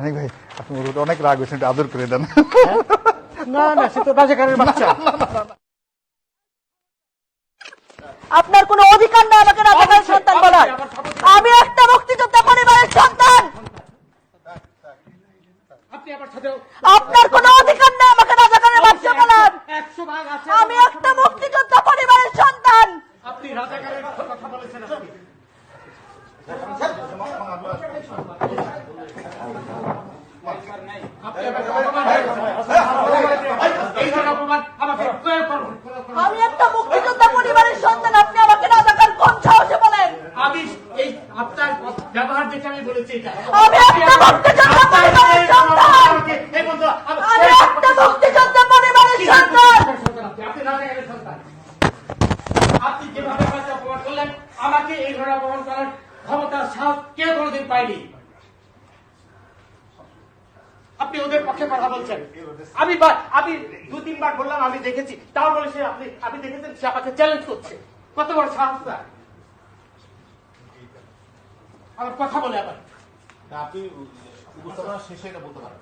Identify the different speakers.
Speaker 1: মানিক ভাই আপনি অনেক রাগ হয়েছেন আদর করে দেন।
Speaker 2: না না সে তো রাজাকারের বাচ্চা।
Speaker 3: আপনার কোনো অধিকার না আমাকে রাজাকারের সন্তান বলার। আমি একটা মুক্তিযোদ্ধা পরিবারের সন্তান।
Speaker 2: আপনি
Speaker 3: আপনার কোনো অধিকার না আমাকে রাজাকারের বাচ্চা বলার। আমি একটা মুক্তিযোদ্ধা পরিবারের সন্তান
Speaker 2: আপনি রাজাকারের কথা বলেছেন আপনি। আপনি আমাকে অপমান করেছেন। এই ধরনের অপমান আমাকে প্রয়োগ করুন।
Speaker 3: আমি একটা মুক্তিযোদ্ধা পরিবারের সন্তান আপনি আমাকে রাজাকার কোন সাহসে বলেন?
Speaker 2: আমি এই আপনার ব্যবহার দেখে আমি বলেছি এটা।
Speaker 3: আমি একটা মুক্তিযোদ্ধা পরিবারের সন্তান।
Speaker 2: আমি-
Speaker 3: একটা মুক্তিযোদ্ধা পরিবারের সন্তান।
Speaker 2: আপনি? আপনি রাজাকারের সন্তান। আপনি যেভাবে আমাকে অপমান করলেন আমাকে এই ধরনের অপমান করার ক্ষমতা সাহস কেউ কোনোদিন পায়নি? আপনি ওদের পক্ষে কথা বলছেন। আমি আমি দু, তিনবার বললাম, আমি দেখেছি। তাও বলে সে আপনি আপনি দেখেছেন, সে আমাকে চ্যালেঞ্জ করছে। কত বড় সাহস আমার কথা বলে আবার।
Speaker 4: আপনি উপস্থাপনা শেষে এটা বলতে পারেন।